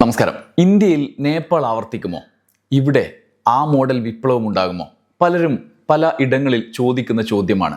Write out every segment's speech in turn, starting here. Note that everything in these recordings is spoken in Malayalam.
നമസ്കാരം. ഇന്ത്യയിൽ നേപ്പാൾ ആവർത്തിക്കുമോ? ഇവിടെ ആ മോഡൽ വിപ്ലവം ഉണ്ടാകുമോ പലരും പല ഇടങ്ങളിൽ ചോദിക്കുന്ന ചോദ്യമാണ്.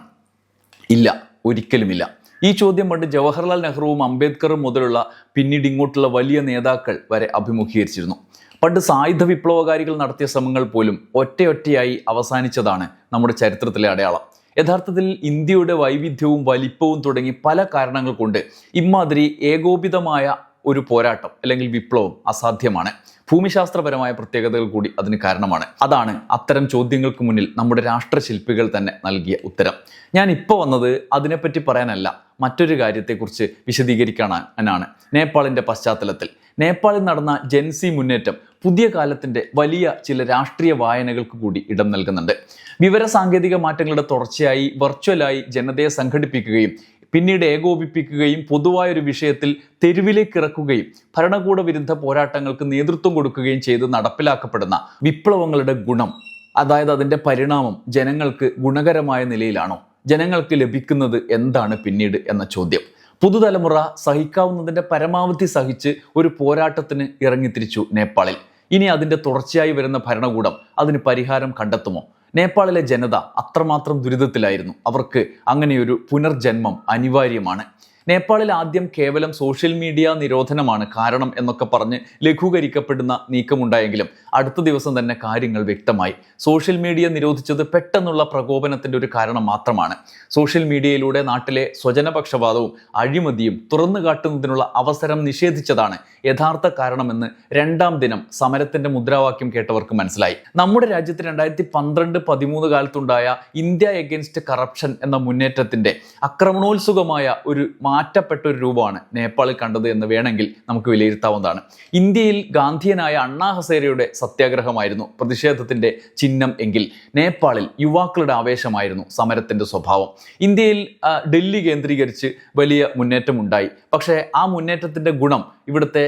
ഇല്ല ഒരിക്കലുമില്ല. ഈ ചോദ്യം പണ്ട് ജവഹർലാൽ നെഹ്റുവും അംബേദ്കറും മുതലുള്ള പിന്നീട് ഇങ്ങോട്ടുള്ള വലിയ നേതാക്കൾ വരെ അഭിമുഖീകരിച്ചിരുന്നു. പണ്ട് സായുധ വിപ്ലവകാരികൾ നടത്തിയ ശ്രമങ്ങൾ പോലും ഒറ്റയൊറ്റയായി അവസാനിച്ചതാണ് നമ്മുടെ ചരിത്രത്തിലെ അടയാളം. യഥാർത്ഥത്തിൽ ഇന്ത്യയുടെ വൈവിധ്യവും വലിപ്പവും തുടങ്ങി പല കാരണങ്ങൾ കൊണ്ട് ഇമാതിരി ഏകോപിതമായ ഒരു പോരാട്ടം അല്ലെങ്കിൽ വിപ്ലവം അസാധ്യമാണ്. ഭൂമിശാസ്ത്രപരമായ പ്രത്യേകതകൾ കൂടി അതിന് കാരണമാണ്. അതാണ് അത്തരം ചോദ്യങ്ങൾക്ക് മുന്നിൽ നമ്മുടെ രാഷ്ട്രശില്പികൾ തന്നെ നൽകിയ ഉത്തരം. ഞാൻ ഇപ്പോൾ വന്നത് അതിനെപ്പറ്റി പറയാനല്ല മറ്റൊരു കാര്യത്തെക്കുറിച്ച് വിശദീകരിക്കാനാണ്. നേപ്പാളിന്റെ പശ്ചാത്തലത്തിൽ. നേപ്പാളിൽ നടന്ന ജെൻസി മുന്നേറ്റം പുതിയ കാലത്തിന്റെ വലിയ ചില രാഷ്ട്രീയ വായനകൾക്ക് കൂടി ഇടം നൽകുന്നുണ്ട്. വിവര സാങ്കേതിക മാറ്റങ്ങളുടെ തുടർച്ചയായി വെർച്വലായി ജനതയെ സംഘടിപ്പിക്കുകയും പിന്നീട് ഏകോപിപ്പിക്കുകയും പൊതുവായ ഒരു വിഷയത്തിൽ തെരുവിലേക്ക് ഇറക്കുകയും ഭരണകൂട വിരുദ്ധ പോരാട്ടങ്ങൾക്ക് നേതൃത്വം കൊടുക്കുകയും ചെയ്ത് നടപ്പിലാക്കപ്പെടുന്ന വിപ്ലവങ്ങളുടെ ഗുണം അതായത് അതിന്റെ പരിണാമം ജനങ്ങൾക്ക് ഗുണകരമായ നിലയിലാണോ? ജനങ്ങൾക്ക് ലഭിക്കുന്നത് എന്താണ് പിന്നീട് എന്ന ചോദ്യം. പുതുതലമുറ സഹിക്കാവുന്നതിന്റെ പരമാവധി സഹിച്ച് ഒരു പോരാട്ടത്തിന് ഇറങ്ങിത്തിരിച്ചു നേപ്പാളിൽ. ഇനി അതിന്റെ തുടർച്ചയായി വരുന്ന ഭരണകൂടം അതിന് പരിഹാരം കണ്ടെത്തുമോ? നേപ്പാളിലെ ജനത അത്രമാത്രം ദുരിതത്തിലായിരുന്നു. അവർക്ക് അങ്ങനെയൊരു പുനർജന്മം അനിവാര്യമാണ്. നേപ്പാളിൽ ആദ്യം കേവലം സോഷ്യൽ മീഡിയ നിരോധനമാണ് കാരണം എന്നൊക്കെ പറഞ്ഞ് ലഘൂകരിക്കപ്പെടുന്ന നീക്കമുണ്ടായെങ്കിലും അടുത്ത ദിവസം തന്നെ കാര്യങ്ങൾ വ്യക്തമായി. സോഷ്യൽ മീഡിയ നിരോധിച്ചത് പെട്ടെന്നുള്ള പ്രകോപനത്തിന്റെ ഒരു കാരണം മാത്രമാണ്. സോഷ്യൽ മീഡിയയിലൂടെ നാട്ടിലെ സ്വജനപക്ഷപാതവും അഴിമതിയും തുറന്നു കാട്ടുന്നതിനുള്ള അവസരം നിഷേധിച്ചതാണ്. യഥാർത്ഥ കാരണമെന്ന് രണ്ടാം ദിനം സമരത്തിന്റെ മുദ്രാവാക്യം കേട്ടവർക്ക് മനസ്സിലായി. നമ്മുടെ രാജ്യത്ത് രണ്ടായിരത്തി പന്ത്രണ്ട് പതിമൂന്ന് കാലത്തുണ്ടായ ഇന്ത്യ എഗെയിൻസ്റ്റ് കറപ്ഷൻ എന്ന മുന്നേറ്റത്തിന്റെ ആക്രമണോത്സുകമായ ഒരു മാറ്റപ്പെട്ട ഒരു രൂപമാണ് നേപ്പാളിൽ കണ്ടത് എന്ന് വേണമെങ്കിൽ നമുക്ക് വിലയിരുത്താവുന്നതാണ്. ഇന്ത്യയിൽ ഗാന്ധിയനായ അണ്ണാ ഹസേരയുടെ സത്യാഗ്രഹമായിരുന്നു പ്രതിഷേധത്തിന്റെ ചിഹ്നം എങ്കിൽ നേപ്പാളിൽ യുവാക്കളുടെ ആവേശമായിരുന്നു സമരത്തിന്റെ സ്വഭാവം. ഇന്ത്യയിൽ ഡൽഹി കേന്ദ്രീകരിച്ച് വലിയ മുന്നേറ്റം ഉണ്ടായി പക്ഷേ ആ മുന്നേറ്റത്തിന്റെ ഗുണം ഇവിടുത്തെ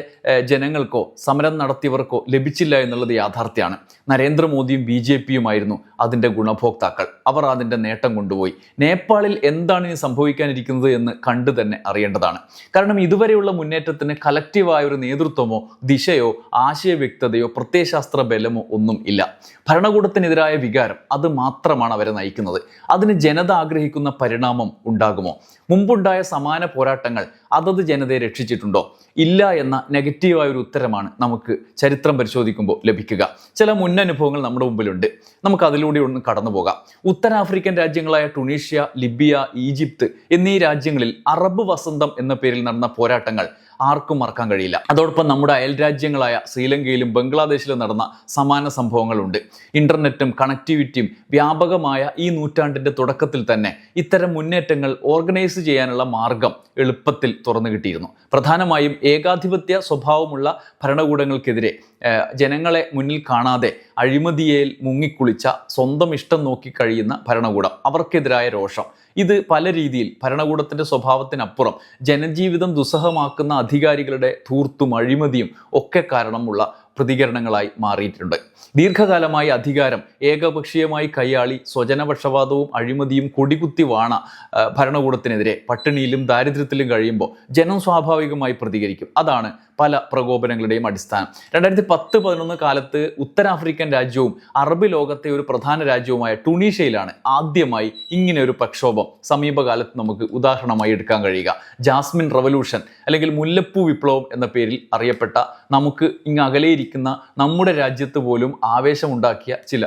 ജനങ്ങൾക്കോ സമരം നടത്തിയവർക്കോ ലഭിച്ചില്ല എന്നുള്ളത് യാഥാർത്ഥ്യമാണ്. നരേന്ദ്രമോദിയും ബി ജെ പിയുമായിരുന്നു അതിന്റെ ഗുണഭോക്താക്കൾ. അവർ അതിന്റെ നേട്ടം കൊണ്ടുപോയി. നേപ്പാളിൽ എന്താണ് ഇനി സംഭവിക്കാനിരിക്കുന്നത് എന്ന് കണ്ടു തന്നെ അറിയേണ്ടതാണ്. കാരണം ഇതുവരെയുള്ള മുന്നേറ്റത്തിന് കലക്റ്റീവായ ഒരു നേതൃത്വമോ ദിശയോ ആശയവ്യക്തതയോ പ്രത്യയശാസ്ത്ര ബലമോ ഒന്നും ഇല്ല. ഭരണകൂടത്തിനെതിരായ വികാരം അത് മാത്രമാണ് അവരെ നയിക്കുന്നത്. അതിന് ജനത ആഗ്രഹിക്കുന്ന പരിണാമം ഉണ്ടാകുമോ? മുമ്പുണ്ടായ സമാന പോരാട്ടങ്ങൾ അതത് ജനതയെ രക്ഷിച്ചിട്ടുണ്ടോ? ഇല്ല എന്ന നെഗറ്റീവായ ഒരു ഉത്തരമാണ് നമുക്ക് ചരിത്രം പരിശോധിക്കുമ്പോൾ ലഭിക്കുക. ചില മുന്നനുഭവങ്ങൾ നമ്മുടെ മുമ്പിലുണ്ട്. നമുക്ക് അതിലൂടെ ഒന്ന് കടന്നു പോകാം. ഉത്തരാഫ്രിക്കൻ രാജ്യങ്ങളായ ടുണീഷ്യ ലിബിയ ഈജിപ്ത് എന്നീ രാജ്യങ്ങളിൽ അറബ് വസന്തം എന്ന പേരിൽ നടന്ന പോരാട്ടങ്ങൾ ആർക്കും മറക്കാൻ കഴിയില്ല. അതോടൊപ്പം നമ്മുടെ അയൽ രാജ്യങ്ങളായ ശ്രീലങ്കയിലും ബംഗ്ലാദേശിലും നടന്ന സമാന സംഭവങ്ങളുണ്ട്. ഇന്റർനെറ്റും കണക്ടിവിറ്റിയും വ്യാപകമായ ഈ നൂറ്റാണ്ടിന്റെ തുടക്കത്തിൽ തന്നെ ഇത്തരം മുന്നേറ്റങ്ങൾ ഓർഗനൈസ് ചെയ്യാനുള്ള മാർഗം എളുപ്പത്തിൽ തുറന്നു കിട്ടിയിരുന്നു. പ്രധാനമായും ഏകാധിപത്യ സ്വഭാവമുള്ള ഭരണകൂടങ്ങൾക്കെതിരെ ജനങ്ങളെ മുന്നിൽ കാണാതെ അഴിമതിയേൽ മുങ്ങിക്കുളിച്ച സ്വന്തം ഇഷ്ടം നോക്കി കഴിയുന്ന ഭരണകൂടം അവർക്കെതിരായ രോഷം ഇത് പല രീതിയിൽ ഭരണകൂടത്തിന്റെ സ്വഭാവത്തിനപ്പുറം ജനജീവിതം ദുസ്സഹമാക്കുന്ന അധികാരികളുടെ ധൂർത്തും അഴിമതിയും ഒക്കെ കാരണമുള്ള പ്രതികരണങ്ങളായി മാറിയിട്ടുണ്ട്. ദീർഘകാലമായി അധികാരം ഏകപക്ഷീയമായി കൈയാളി സ്വജനപക്ഷപാതവും അഴിമതിയും കൊടികുത്തി വാണ ഭരണകൂടത്തിനെതിരെ പട്ടിണിയിലും ദാരിദ്ര്യത്തിലും കഴിയുമ്പോൾ ജനം സ്വാഭാവികമായി പ്രതികരിക്കും. അതാണ് പല പ്രകോപനങ്ങളുടെയും അടിസ്ഥാനം. രണ്ടായിരത്തി പത്ത് പതിനൊന്ന് കാലത്ത് ഉത്തരാഫ്രിക്കൻ രാജ്യവും അറബ് ലോകത്തെ ഒരു പ്രധാന രാജ്യവുമായ ടുണീഷ്യയിലാണ് ആദ്യമായി ഇങ്ങനെ ഒരു പ്രക്ഷോഭം. സമീപകാലത്ത് നമുക്ക് ഉദാഹരണമായി എടുക്കാൻ കഴിയുക. ജാസ്മിൻ റവല്യൂഷൻ അല്ലെങ്കിൽ മുല്ലപ്പൂ വിപ്ലവം എന്ന പേരിൽ അറിയപ്പെട്ട നമുക്ക് ഇങ്ങ് അകലെയിരിക്കുന്ന നമ്മുടെ രാജ്യത്ത് പോലും ആവേശമുണ്ടാക്കിയ ചില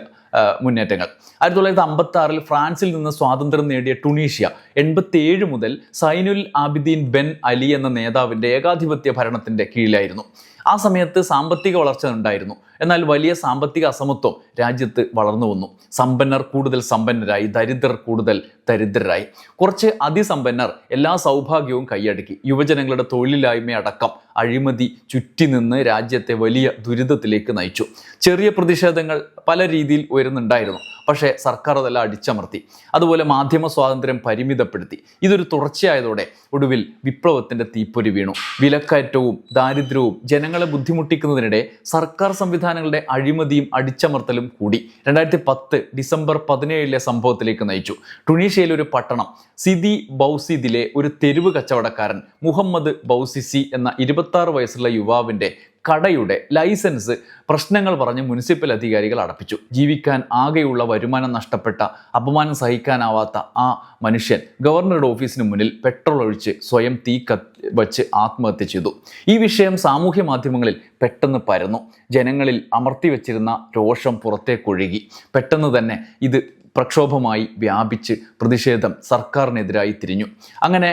മുന്നേറ്റങ്ങൾ. ആയിരത്തി തൊള്ളായിരത്തി അമ്പത്തി ആറിൽ ഫ്രാൻസിൽ നിന്ന് സ്വാതന്ത്ര്യം നേടിയ ടുണീഷ്യ എൺപത്തി ഏഴ് മുതൽ സൈനുൽ ആബിദീൻ ബെൻ അലി എന്ന നേതാവിന്റെ ഏകാധിപത്യ ഭരണത്തിന്റെ കീഴിലായിരുന്നു. ആ സമയത്ത് സാമ്പത്തിക വളർച്ച ഉണ്ടായിരുന്നു. എന്നാൽ വലിയ സാമ്പത്തിക അസമത്വം രാജ്യത്ത് വളർന്നു വന്നു. സമ്പന്നർ കൂടുതൽ സമ്പന്നരായി ദരിദ്രർ കൂടുതൽ ദരിദ്രരായി. കുറച്ച് അതിസമ്പന്നർ എല്ലാ സൗഭാഗ്യവും കൈയടക്കി. യുവജനങ്ങളുടെ തൊഴിലില്ലായ്മ അടക്കം അഴിമതി ചുറ്റി നിന്ന് രാജ്യത്തെ വലിയ ദുരിതത്തിലേക്ക് നയിച്ചു. ചെറിയ പ്രതിഷേധങ്ങൾ പല രീതിയിൽ ഉയരുന്നുണ്ടായിരുന്നു. പക്ഷേ സർക്കാർ അതെല്ലാം അടിച്ചമർത്തി. അതുപോലെ മാധ്യമ സ്വാതന്ത്ര്യം പരിമിതപ്പെടുത്തി. ഇതൊരു തുടർച്ചയായതോടെ ഒടുവിൽ വിപ്ലവത്തിന്റെ തീപ്പൊരി വീണു. വിലക്കയറ്റവും ദാരിദ്ര്യവും ജനങ്ങളെ ബുദ്ധിമുട്ടിക്കുന്നതിനിടെ സർക്കാർ സംവിധാനങ്ങളുടെ അഴിമതിയും അടിച്ചമർത്തലും കൂടി രണ്ടായിരത്തി പത്ത് ഡിസംബർ പതിനേഴിലെ സംഭവത്തിലേക്ക് നയിച്ചു. ടുണീഷ്യയിലെ ഒരു പട്ടണം സിദി ബൗസിദിലെ ഒരു തെരുവ് കച്ചവടക്കാരൻ മുഹമ്മദ് ബൗസിസി എന്ന ഇരുപത്തി വയസ്സുള്ള യുവാവിന്റെ കടയുടെ ലൈസൻസ് പ്രശ്നങ്ങൾ പറഞ്ഞ് മുനിസിപ്പൽ അധികാരികൾ അടപ്പിച്ചു. ജീവിക്കാൻ ആകെയുള്ള വരുമാനം നഷ്ടപ്പെട്ട അപമാനം സഹിക്കാനാവാത്ത ആ മനുഷ്യൻ ഗവർണറുടെ ഓഫീസിന് മുന്നിൽ പെട്രോൾ ഒഴിച്ച് സ്വയം തീ കത്ത് വച്ച് ആത്മഹത്യ ചെയ്തു. ഈ വിഷയം സാമൂഹ്യ മാധ്യമങ്ങളിൽ പെട്ടെന്ന് പരന്നു. ജനങ്ങളിൽ അമർത്തി വെച്ചിരുന്ന രോഷം പുറത്തേക്കൊഴുകി. പെട്ടെന്ന് തന്നെ ഇത് പ്രക്ഷോഭമായി വ്യാപിച്ച് പ്രതിഷേധം സർക്കാരിനെതിരായി തിരിഞ്ഞു. അങ്ങനെ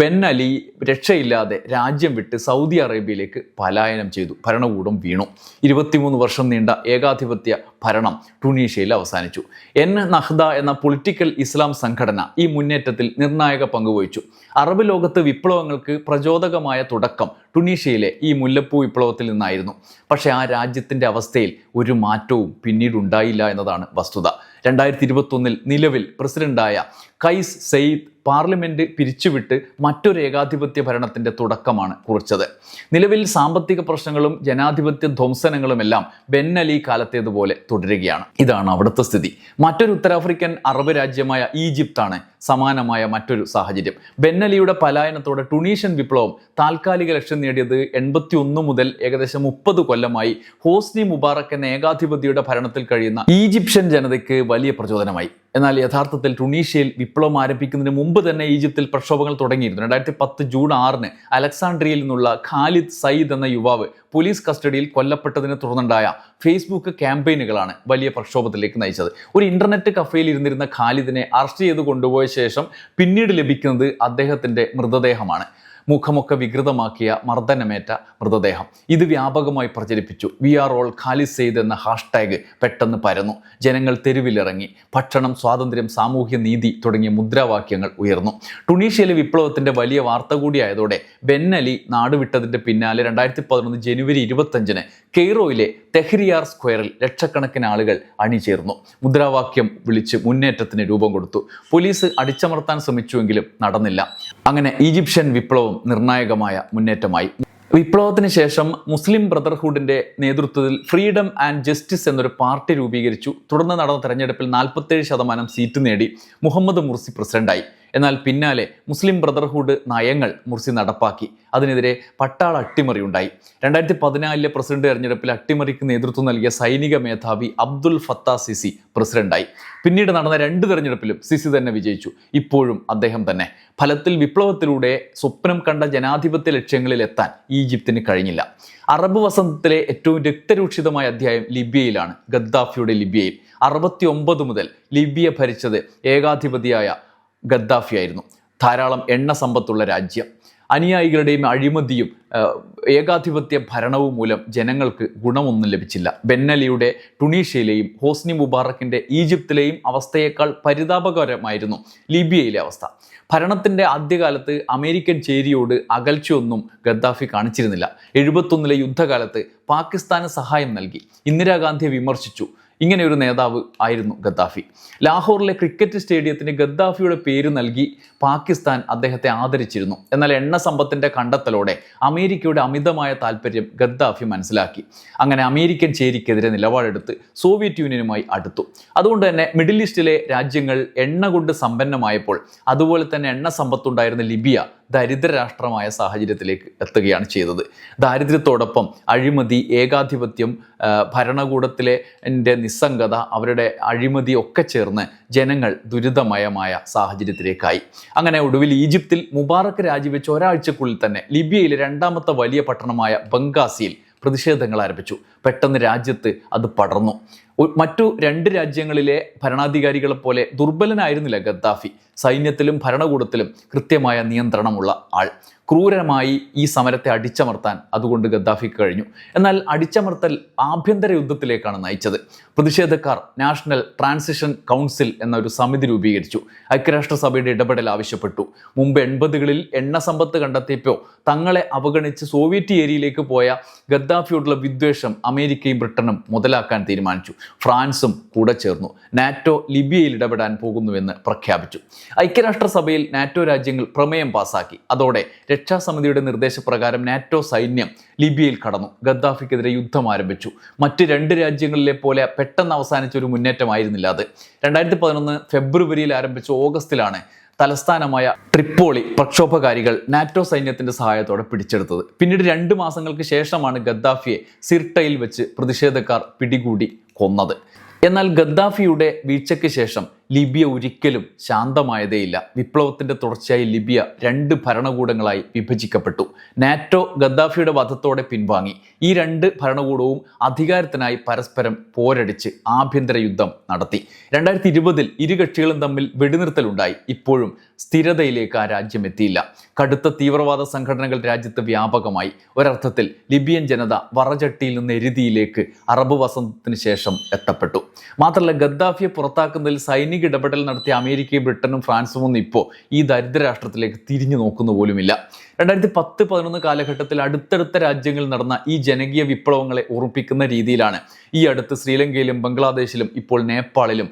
ബെൻ അലി രക്ഷയില്ലാതെ രാജ്യം വിട്ട് സൗദി അറേബ്യയിലേക്ക് പലായനം ചെയ്തു. ഭരണകൂടം വീണു. ഇരുപത്തിമൂന്ന് വർഷം നീണ്ട ഏകാധിപത്യ ഭരണം ടുണീഷ്യയിൽ അവസാനിച്ചു. എൻ. നഹ്ദ എന്ന പൊളിറ്റിക്കൽ ഇസ്ലാം സംഘടന ഈ മുന്നേറ്റത്തിൽ നിർണായക പങ്കുവഹിച്ചു. അറബ് ലോകത്ത് വിപ്ലവങ്ങൾക്ക് പ്രചോദകമായ തുടക്കം ടുണീഷ്യയിലെ ഈ മുല്ലപ്പൂ വിപ്ലവത്തിൽ നിന്നായിരുന്നു. പക്ഷേ ആ രാജ്യത്തിന്റെ അവസ്ഥയിൽ ഒരു മാറ്റവും പിന്നീട് ഉണ്ടായില്ല എന്നതാണ് വസ്തുത. രണ്ടായിരത്തി ഇരുപത്തൊന്നിൽ നിലവിൽ പ്രസിഡന്റായ കൈസ് സെയ്ദ് പാർലമെന്റ് പിരിച്ചുവിട്ട് മറ്റൊരു ഏകാധിപത്യ ഭരണത്തിന്റെ തുടക്കമാണ് കുറിച്ചത്. നിലവിൽ സാമ്പത്തിക പ്രശ്നങ്ങളും ജനാധിപത്യ ധ്വംസനങ്ങളുമെല്ലാം ബെൻ അലി കാലത്തേതുപോലെ തുടരുകയാണ്. ഇതാണ് അവിടുത്തെ സ്ഥിതി. മറ്റൊരു ഉത്തരാഫ്രിക്കൻ അറബ് രാജ്യമായ ഈജിപ്താണ് സമാനമായ മറ്റൊരു സാഹചര്യം. ബെന്നലിയുടെ പലായനത്തോടെ ടുണീഷ്യൻ വിപ്ലവം താൽക്കാലിക ലക്ഷ്യം നേടിയത് എൺപത്തി ഒന്ന് മുതൽ ഏകദേശം മുപ്പത് കൊല്ലമായി ഹോസ്നി മുബാറക് എന്ന ഏകാധിപതിയുടെ ഭരണത്തിൽ കഴിയുന്ന ഈജിപ്ഷ്യൻ ജനതയ്ക്ക് വലിയ പ്രചോദനമായി. എന്നാൽ യഥാർത്ഥത്തിൽ ടുണീഷ്യയിൽ വിപ്ലവം ആരംഭിക്കുന്നതിന് മുമ്പ് തന്നെ ഈജിപ്തിൽ പ്രക്ഷോഭങ്ങൾ തുടങ്ങിയിരുന്നു. രണ്ടായിരത്തി പത്ത് ജൂൺ ആറിന് അലക്സാണ്ട്രിയയിൽ നിന്നുള്ള ഖാലിദ് സയ്യിദ് എന്ന യുവാവ് പോലീസ് കസ്റ്റഡിയിൽ കൊല്ലപ്പെട്ടതിനെ തുടർന്നുണ്ടായ ഫേസ്ബുക്ക് ക്യാമ്പയിനുകളാണ് വലിയ പ്രക്ഷോഭത്തിലേക്ക് നയിച്ചത്. ഒരു ഇന്റർനെറ്റ് കഫേയിൽ ഇരുന്നിരുന്ന ഖാലിദിനെ അറസ്റ്റ് ചെയ്ത് കൊണ്ടുപോയ ശേഷം പിന്നീട് ലഭിക്കുന്നത് അദ്ദേഹത്തിന്റെ മൃതദേഹമാണ്. മുഖമൊക്കെ വികൃതമാക്കിയ മർദ്ദനമേറ്റ മൃതദേഹം. ഇത് വ്യാപകമായി പ്രചരിപ്പിച്ചു. We are all Khaled Said എന്ന ഹാഷ്ടാഗ് പെട്ടെന്ന് പരന്നു. ജനങ്ങൾ തെരുവിലിറങ്ങി. ഭക്ഷണം സ്വാതന്ത്ര്യം സാമൂഹ്യ നീതി തുടങ്ങിയ മുദ്രാവാക്യങ്ങൾ ഉയർന്നു. ടുണീഷ്യയിലെ വിപ്ലവത്തിന്റെ വലിയ വാർത്ത കൂടിയായതോടെ ബെന്നലി നാടുവിട്ടതിന്റെ പിന്നാലെ രണ്ടായിരത്തി പതിനൊന്ന് ജനുവരി ഇരുപത്തഞ്ചിന് കെയ്റോയിലെ തെഹ്രിയാർ സ്ക്വയറിൽ ലക്ഷക്കണക്കിന് ആളുകൾ അണിചേർന്നു. മുദ്രാവാക്യം വിളിച്ച് മുന്നേറ്റത്തിന് രൂപം കൊടുത്തു. പോലീസ് അടിച്ചമർത്താൻ ശ്രമിച്ചുവെങ്കിലും നടന്നില്ല. അങ്ങനെ ഈജിപ്ഷ്യൻ വിപ്ലവം നിർണായകമായ മുന്നേറ്റമായി. വിപ്ലവത്തിന് ശേഷം മുസ്ലിം ബ്രദർഹുഡിന്റെ നേതൃത്വത്തിൽ ഫ്രീഡം ആൻഡ് ജസ്റ്റിസ് എന്നൊരു പാർട്ടി രൂപീകരിച്ചു. തുടർന്ന് നടന്ന തെരഞ്ഞെടുപ്പിൽ നാൽപ്പത്തേഴ് ശതമാനം സീറ്റ് നേടി മുഹമ്മദ് മുർസി പ്രസിഡന്റായി. എന്നാൽ പിന്നാലെ മുസ്ലിം ബ്രദർഹുഡ് നയങ്ങൾ മുർസി നടപ്പാക്കി. അതിനെതിരെ പട്ടാള അട്ടിമറി ഉണ്ടായി രണ്ടായിരത്തി പതിനാലിലെ പ്രസിഡന്റ് തെരഞ്ഞെടുപ്പിൽ അട്ടിമറിക്ക് നേതൃത്വം നൽകിയ സൈനിക മേധാവി അബ്ദുൽ ഫത്താ സിസി പ്രസിഡന്റായി. പിന്നീട് നടന്ന രണ്ട് തെരഞ്ഞെടുപ്പിലും സിസി തന്നെ വിജയിച്ചു. ഇപ്പോഴും അദ്ദേഹം തന്നെ. ഫലത്തിൽ വിപ്ലവത്തിലൂടെ സ്വപ്നം കണ്ട ജനാധിപത്യ ലക്ഷ്യങ്ങളിൽ എത്താൻ ഈജിപ്തിന് കഴിഞ്ഞില്ല. അറബ് വസന്തത്തിലെ ഏറ്റവും രക്തരൂക്ഷിതമായ അധ്യായം ലിബിയയിലാണ്. ഗദ്ദാഫിയുടെ ലിബിയയിൽ അറുപത്തി ഒമ്പത് മുതൽ ലിബിയ ഭരിച്ചത് ഏകാധിപതിയായ ഗദ്ദാഫിയായിരുന്നു ധാരാളം എണ്ണ സമ്പത്തുള്ള രാജ്യം. അനുയായികളുടെയും അഴിമതിയും ഏകാധിപത്യ ഭരണവും മൂലം ജനങ്ങൾക്ക് ഗുണമൊന്നും ലഭിച്ചില്ല. ബെന്നലിയുടെ ടുണീഷ്യയിലെയും ഹോസ്നി മുബാറക്കിന്റെ ഈജിപ്തിലെയും അവസ്ഥയേക്കാൾ പരിതാപകരമായിരുന്നു ലിബിയയിലെ അവസ്ഥ. ഭരണത്തിന്റെ ആദ്യകാലത്ത് അമേരിക്കൻ ചേരിയോട് അകൽച്ചയൊന്നും ഗദ്ദാഫി കാണിച്ചിരുന്നില്ല. എഴുപത്തൊന്നിലെ യുദ്ധകാലത്ത് പാകിസ്ഥാന് സഹായം നൽകി. ഇന്ദിരാഗാന്ധിയെ വിമർശിച്ചു. ഇങ്ങനെ ഒരു നേതാവ് ആയിരുന്നു ഗദ്ദാഫി. ലാഹോറിലെ ക്രിക്കറ്റ് സ്റ്റേഡിയത്തിന് ഗദ്ദാഫിയുടെ പേര് നൽകി പാകിസ്ഥാൻ അദ്ദേഹത്തെ ആദരിച്ചിരുന്നു. എന്നാൽ എണ്ണ സമ്പത്തിന്റെ കണ്ടെത്തലോടെ അമേരിക്കയുടെ അമിതമായ താല്പര്യം ഗദ്ദാഫി മനസ്സിലാക്കി. അങ്ങനെ അമേരിക്കൻ ചേരിക്കെതിരെ നിലപാടെടുത്ത് സോവിയറ്റ് യൂണിയനുമായി അടുത്തു. അതുകൊണ്ട് തന്നെ മിഡിൽ ഈസ്റ്റിലെ രാജ്യങ്ങൾ എണ്ണ കൊണ്ട് സമ്പന്നമായപ്പോൾ അതുപോലെ തന്നെ എണ്ണ സമ്പത്തുണ്ടായിരുന്ന ലിബിയ ദരിദ്ര രാഷ്ട്രമായ സാഹചര്യത്തിലേക്ക് എത്തുകയാണ് ചെയ്തത്. ദാരിദ്ര്യത്തോടൊപ്പം അഴിമതി ഏകാധിപത്യം ഭരണകൂടത്തിലെ നിസ്സംഗത അവരുടെ അഴിമതി ഒക്കെ ചേർന്ന് ജനങ്ങൾ ദുരിതമയമായ സാഹചര്യത്തിലേക്കായി. അങ്ങനെ ഒടുവിൽ ഈജിപ്തിൽ മുബാറക്ക് രാജിവെച്ച് ഒരാഴ്ചക്കുള്ളിൽ തന്നെ ലിബിയയിലെ രണ്ടാമത്തെ വലിയ പട്ടണമായ ബംഗാസിയിൽ പ്രതിഷേധങ്ങൾ ആരംഭിച്ചു. പെട്ടെന്ന് രാജ്യത്ത് അത് പടർന്നു. മറ്റു രണ്ട് രാജ്യങ്ങളിലെ ഭരണാധികാരികളെ പോലെ ദുർബലനായിരുന്നില്ല ഗദ്ദാഫി. സൈന്യത്തിലും ഭരണകൂടത്തിലും കൃത്യമായ നിയന്ത്രണമുള്ള ആൾ. ക്രൂരമായി ഈ സമരത്തെ അടിച്ചമർത്താൻ അതുകൊണ്ട് ഗദ്ദാഫിക്ക് കഴിഞ്ഞു. എന്നാൽ അടിച്ചമർത്തൽ ആഭ്യന്തര യുദ്ധത്തിലേക്കാണ് നയിച്ചത്. പ്രതിഷേധക്കാർ നാഷണൽ ട്രാൻസിഷൻ കൗൺസിൽ എന്നൊരു സമിതി രൂപീകരിച്ചു. ഐക്യരാഷ്ട്രസഭയുടെ ഇടപെടൽ ആവശ്യപ്പെട്ടു. മുമ്പ് എൺപതുകളിൽ എണ്ണ സമ്പത്ത് കണ്ടെത്തിയപ്പോൾ തങ്ങളെ അവഗണിച്ച് സോവിയറ്റ് ഏരിയയിലേക്ക് പോയ ഗദ്ദാഫിയോടുള്ള വിദ്വേഷം അമേരിക്കയും ബ്രിട്ടനും മുതലാക്കാൻ തീരുമാനിച്ചു. ഫ്രാൻസും കൂടെ ചേർന്നു. നാറ്റോ ലിബിയയിൽ ഇടപെടാൻ പോകുന്നുവെന്ന് പ്രഖ്യാപിച്ചു. ഐക്യരാഷ്ട്രസഭയിൽ നാറ്റോ രാജ്യങ്ങൾ പ്രമേയം പാസാക്കി. അതോടെ രക്ഷാസമിതിയുടെ നിർദ്ദേശപ്രകാരം നാറ്റോ സൈന്യം ലിബിയയിൽ കടന്നു. ഗദ്ദാഫിക്കെതിരെ യുദ്ധം ആരംഭിച്ചു. മറ്റ് രണ്ട് രാജ്യങ്ങളിലെ പോലെ പെട്ടെന്ന് അവസാനിച്ച ഒരു മുന്നേറ്റമായിരുന്നില്ല അത്. രണ്ടായിരത്തി പതിനൊന്ന് ഫെബ്രുവരിയിൽ ആരംഭിച്ച ഓഗസ്റ്റിലാണ് തലസ്ഥാനമായ ട്രിപ്പോളി പ്രക്ഷോഭകാരികൾ നാറ്റോ സൈന്യത്തിന്റെ സഹായത്തോടെ പിടിച്ചെടുത്തത്. പിന്നീട് രണ്ട് മാസങ്ങൾക്ക് ശേഷമാണ് ഗദ്ദാഫിയെ സിർട്ടയിൽ വെച്ച് പ്രതിഷേധക്കാർ പിടികൂടി കൊന്നത്. എന്നാൽ ഗദ്ദാഫിയുടെ വീഴ്ചയ്ക്ക് ശേഷം ലിബിയ ഒരിക്കലും ശാന്തമായതേയില്ല വിപ്ലവത്തിന്റെ തുടർച്ചയായി ലിബിയ രണ്ട് ഭരണകൂടങ്ങളായി വിഭജിക്കപ്പെട്ടു. നാറ്റോ ഗദ്ദാഫിയുടെ വധത്തോടെ പിൻവാങ്ങി. ഈ രണ്ട് ഭരണകൂടവും അധികാരത്തിനായി പരസ്പരം പോരടിച്ച് ആഭ്യന്തര യുദ്ധം നടത്തി. രണ്ടായിരത്തി ഇരുപതിൽ ഇരു കക്ഷികളും തമ്മിൽ വെടിനിർത്തലുണ്ടായി. ഇപ്പോഴും സ്ഥിരതയിലേക്ക് ആ രാജ്യം എത്തിയില്ല. കടുത്ത തീവ്രവാദ സംഘടനകൾ രാജ്യത്ത് വ്യാപകമായി. ഒരർത്ഥത്തിൽ ലിബിയൻ ജനത വറചട്ടിയിൽ നിന്ന് എരുതിയിലേക്ക് അറബ് വസന്തത്തിന് ശേഷം എത്തപ്പെട്ടു. മാത്രമല്ല ഗദ്ദാഫിയെ പുറത്താക്കുന്നതിൽ സൈനിക ഇടപെടൽ നടത്തിയ അമേരിക്കയും ബ്രിട്ടനും ഫ്രാൻസും ഒന്നും ഇപ്പോൾ ഈ ദരിദ്ര രാഷ്ട്രത്തിലേക്ക് തിരിഞ്ഞു നോക്കുന്ന പോലുമില്ല. രണ്ടായിരത്തി പത്ത് പതിനൊന്ന് കാലഘട്ടത്തിൽ അടുത്തടുത്ത രാജ്യങ്ങളിൽ നടന്ന ഈ ജനകീയ വിപ്ലവങ്ങളെ ഓർമ്മിപ്പിക്കുന്ന രീതിയിലാണ് ഈ അടുത്ത് ശ്രീലങ്കയിലും ബംഗ്ലാദേശിലും ഇപ്പോൾ നേപ്പാളിലും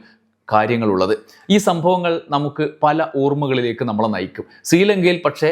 കാര്യങ്ങളുള്ളത്. ഈ സംഭവങ്ങൾ നമുക്ക് പല ഓർമ്മകളിലേക്ക് നമ്മളെ നയിക്കും. ശ്രീലങ്കയിൽ പക്ഷേ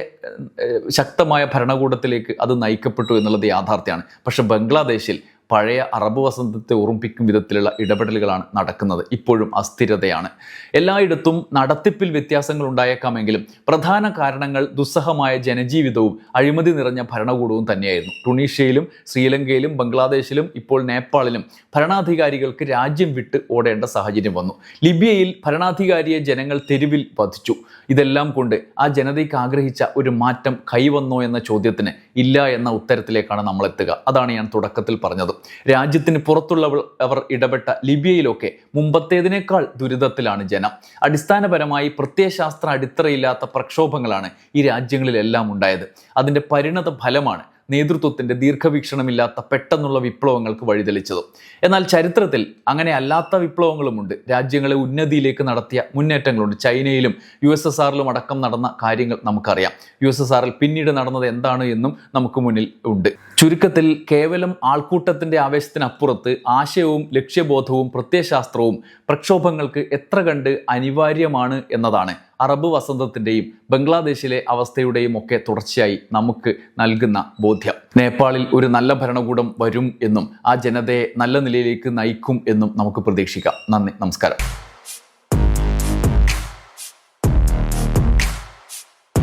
ശക്തമായ ഭരണകൂടത്തിലേക്ക് അത് നയിക്കപ്പെട്ടു എന്നുള്ളത് യാഥാർത്ഥ്യമാണ്. പക്ഷെ ബംഗ്ലാദേശിൽ പഴയ അറബ് വസന്തത്തെ ഓർമ്മിപ്പിക്കും വിധത്തിലുള്ള ഇടപെടലുകളാണ് നടക്കുന്നത്. ഇപ്പോഴും അസ്ഥിരതയാണ്. എല്ലായിടത്തും നടത്തിപ്പിൽ വ്യത്യാസങ്ങൾ ഉണ്ടായേക്കാമെങ്കിലും പ്രധാന കാരണങ്ങൾ ദുസ്സഹമായ ജനജീവിതവും അഴിമതി നിറഞ്ഞ ഭരണകൂടവും തന്നെയായിരുന്നു. ടുണീഷ്യയിലും ശ്രീലങ്കയിലും ബംഗ്ലാദേശിലും ഇപ്പോൾ നേപ്പാളിലും ഭരണാധികാരികൾക്ക് രാജ്യം വിട്ട് ഓടേണ്ട സാഹചര്യം വന്നു. ലിബിയയിൽ ഭരണാധികാരിയെ ജനങ്ങൾ തെരുവിൽ വധിച്ചു. ഇതെല്ലാം കൊണ്ട് ആ ജനതയ്ക്ക് ആഗ്രഹിച്ച ഒരു മാറ്റം കൈവന്നോ എന്ന ചോദ്യത്തിന് ഇല്ല എന്ന ഉത്തരത്തിലേക്കാണ് നമ്മൾ എത്തുക അതാണ് ഞാൻ തുടക്കത്തിൽ പറഞ്ഞത്. രാജ്യത്തിന് പുറത്തുള്ളവർ അവർ ഇടപെട്ട ലിബിയയിലൊക്കെ മുമ്പത്തേതിനേക്കാൾ ദുരിതത്തിലാണ് ജനം. അടിസ്ഥാനപരമായി പ്രത്യയശാസ്ത്ര അടിത്തറയില്ലാത്ത പ്രക്ഷോഭങ്ങളാണ് ഈ രാജ്യങ്ങളിലെല്ലാം ഉണ്ടായത്. അതിന്റെ പരിണത ഫലമാണ് നേതൃത്വത്തിന്റെ ദീർഘവീക്ഷണമില്ലാത്ത പെട്ടെന്നുള്ള വിപ്ലവങ്ങൾക്ക് വഴിതെളിച്ചതും. എന്നാൽ ചരിത്രത്തിൽ അങ്ങനെ അല്ലാത്ത വിപ്ലവങ്ങളുമുണ്ട്. രാജ്യങ്ങളെ ഉന്നതിയിലേക്ക് നടത്തിയ മുന്നേറ്റങ്ങളുണ്ട്. ചൈനയിലും യു എസ് എസ് ആറിലും അടക്കം നടന്ന കാര്യങ്ങൾ നമുക്കറിയാം. യു എസ് എസ് ആറിൽ പിന്നീട് നടന്നത് എന്താണ് എന്നും നമുക്ക് മുന്നിൽ ഉണ്ട്. ചുരുക്കത്തിൽ കേവലം ആൾക്കൂട്ടത്തിന്റെ ആവേശത്തിനപ്പുറത്ത് ആശയവും ലക്ഷ്യബോധവും പ്രത്യയശാസ്ത്രവും പ്രക്ഷോഭങ്ങൾക്ക് എത്ര കണ്ട് അനിവാര്യമാണ് എന്നതാണ് അറബ് വസന്തത്തിന്റെയും ബംഗ്ലാദേശിലെ അവസ്ഥയുടെയും ഒക്കെ തുടർച്ചയായി നമുക്ക് നൽകുന്ന ബോധ്യം. നേപ്പാളിൽ ഒരു നല്ല ഭരണകൂടം വരും എന്നും ആ ജനതയെ നല്ല നിലയിലേക്ക് നയിക്കും എന്നും നമുക്ക് പ്രതീക്ഷിക്കാം. നന്ദി. നമസ്കാരം.